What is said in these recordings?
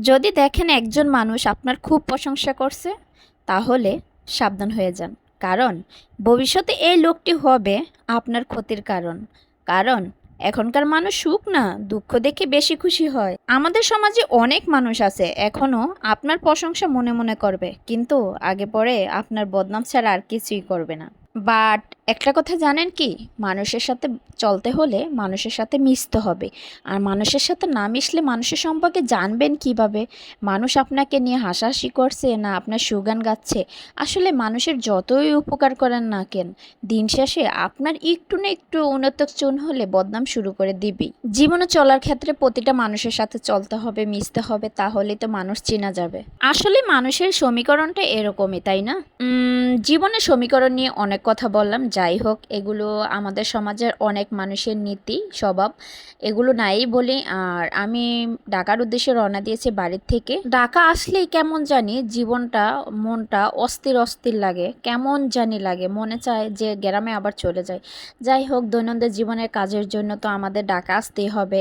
যদি দেখেন একজন মানুষ আপনার খুব প্রশংসা করছে, তাহলে সাবধান হয়ে যান। কারণ ভবিষ্যতে এই লোকটি হবে আপনার ক্ষতির কারণ। কারণ এখনকার মানুষ সুখ না, দুঃখ দেখে বেশি খুশি হয়। আমাদের সমাজে অনেক মানুষ আছে, এখনও আপনার প্রশংসা মনে মনে করবে। কিন্তু আগে পরে আপনার বদনাম ছাড়া আর কিছুই করবে না। বাট একটা কথা জানেন কি? মানুষের সাথে চলতে হলে মানুষের সাথে মিশতে হবে। আর মানুষের সাথে না মিশলে মানুষের সম্পর্কে জানবেন কীভাবে? মানুষ আপনাকে নিয়ে হাসাহাসি করছে না আপনার সুগান গাচ্ছে? আসলে মানুষের যতই উপকার করেন না কেন, দিন শেষে আপনার একটু না একটু উন্নত চুন হলে বদনাম শুরু করে দিবি জীবনে চলার ক্ষেত্রে প্রতিটা মানুষের সাথে চলতে হবে, মিশতে হবে তাহলে তো মানুষ চেনা যাবে। আসলে মানুষের সমীকরণটা এরকমই, তাই না? জীবনে সমীকরণ নিয়ে অনেক কথা বললাম, যাই হোক, এগুলো আমাদের সমাজের অনেক মানুষের নীতি, স্বভাব। এগুলো নাই বলি, আর আমি ঢাকার উদ্দেশ্যে রওনা দিয়েছি বাড়ির থেকে। ঢাকা আসলেই কেমন জানি জীবনটা, মনটা অস্থির অস্থির লাগে, কেমন জানি লাগে। মনে চায় যে গ্রামে আবার চলে যায়। যাই হোক, দৈনন্দিন জীবনের কাজের জন্য তো আমাদের ঢাকা আসতেই হবে।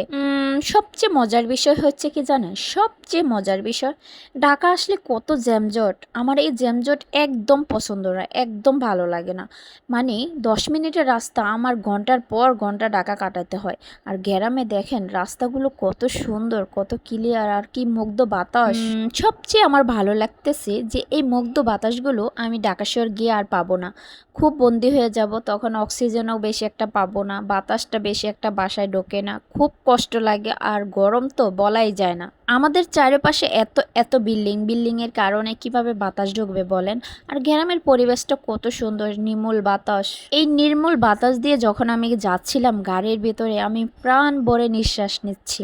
সবচেয়ে মজার বিষয় হচ্ছে কি জানেন? সবচেয়ে মজার বিষয়, ঢাকা আসলে কত জ্যামজট। আমার এই জ্যামজট একদম পছন্দ না, একদম ভালো লাগে না। মানে দশ মিনিটের রাস্তা আমার ঘণ্টার পর ঘণ্টা ঢাকা কাটাতে হয়। আর গ্রামে দেখেন রাস্তাগুলো কত সুন্দর, কত ক্লিয়ার আর কি মুগ্ধ বাতাস। সবচেয়ে আমার ভালো লাগতেছে যে এই মুগ্ধ বাতাসগুলো আমি ঢাকা শহর গিয়ে আর পাবো না। খুব বন্দি হয়ে যাব, তখন অক্সিজেনও বেশি একটা পাবো না, বাতাসটা বেশি একটা বাসায় ঢোকে না। খুব কষ্ট লাগে আর গরম তো বলাই যায় না। আমাদের চারিপাশে এত এত বিল্ডিং, বিল্ডিংয়ের কারণে কীভাবে বাতাস ঢুকবে বলেন? আর গ্রামের পরিবেশটা কত সুন্দর নির্মূল বাতাস। এই নির্মূল বাতাস দিয়ে যখন আমি যাচ্ছিলাম গাড়ির ভেতরে, আমি প্রাণ ভরে নিঃশ্বাস নিচ্ছি।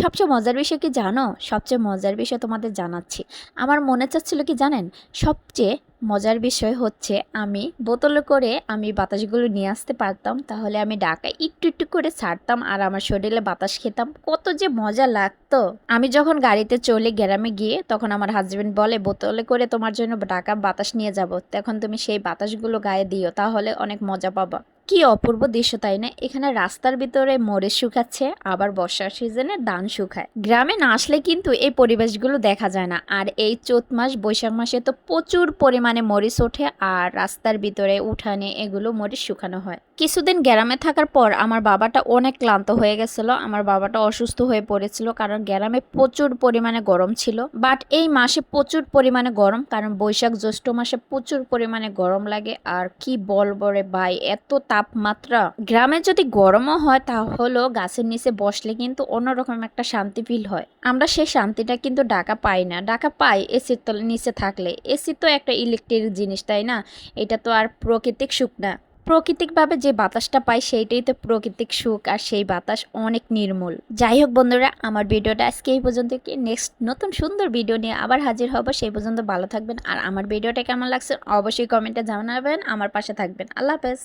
সবচেয়ে মজার বিষয় কি জানো? সবচেয়ে মজার বিষয় তোমাদের জানাচ্ছি। আমার মনে চাচ্ছিল কি জানেন? সবচেয়ে মজার বিষয় হচ্ছে আমি বোতলে করে আমি বাতাসগুলো নিয়ে আসতে পারতাম, তাহলে আমি ঢাকায় একটু একটু করে ছাড়তাম আর আমার শরীরে বাতাস খেতাম। কত যে মজা লাগতো। আমি যখন গাড়িতে চলে গ্রামে গিয়ে তখন আমার হাজব্যান্ড বলে, বোতলে করে তোমার জন্য ডাকা বাতাস নিয়ে যাব। তখন তুমি সেই বাতাসগুলো গায়ে দিও, তাহলে অনেক মজা পাবা। কি অপূর্ব দৃশ্য তাই না? এখানে রাস্তার ভিতরে মরিচ শুকাচ্ছে আবার বর্ষার সিজনে ধান শুকায় গ্রামে না আসলে কিন্তু এই পরিবেশগুলো দেখা যায় না। আর এই চৈত মাস, বৈশাখ মাসে তো প্রচুর পরিমাণে মরিচ ওঠে, আর রাস্তার ভিতরে উঠানে এগুলো মরিচ শুকানো হয়। কিছুদিন গ্রামে থাকার পর আমার বাবাটা অনেক ক্লান্ত হয়ে গেছিল। আমার বাবাটা অসুস্থ হয়ে পড়েছিল কারণ গ্রামে প্রচুর পরিমাণে গরম ছিল। বাট এই মাসে প্রচুর পরিমাণে গরম কারণ বৈশাখ, জ্যৈষ্ঠ মাসে প্রচুর পরিমাণে গরম লাগে। আর কি বলব রে ভাই, এত তাপমাত্রা। গ্রামে যদি গরমও হয় তাহলেও গাছের নিচে বসলে কিন্তু অন্যরকম একটা শান্তি ফিল হয়। আমরা সেই শান্তিটা কিন্তু ডাকা পাই না। ডাকা পাই এসির তলে নিচে থাকলে। এসি তো একটা ইলেকট্রিক জিনিস, তাই না? এটা তো আর প্রাকৃতিক সুখ না। প্রাকৃতিকভাবে যে বাতাসটা পাই সেইটাই তো প্রাকৃতিক সুখ আর সেই বাতাস অনেক নির্মূল। যাই হোক বন্ধুরা, আমার ভিডিওটা আজকে এই পর্যন্ত কি? নেক্সট নতুন সুন্দর ভিডিও নিয়ে আবার হাজির হব। সেই পর্যন্ত ভালো থাকবেন। আর আমার ভিডিওটা কেমন লাগছে অবশ্যই কমেন্টে জানাবেন। আমার পাশে থাকবেন। আল্লাহ হাফেজ।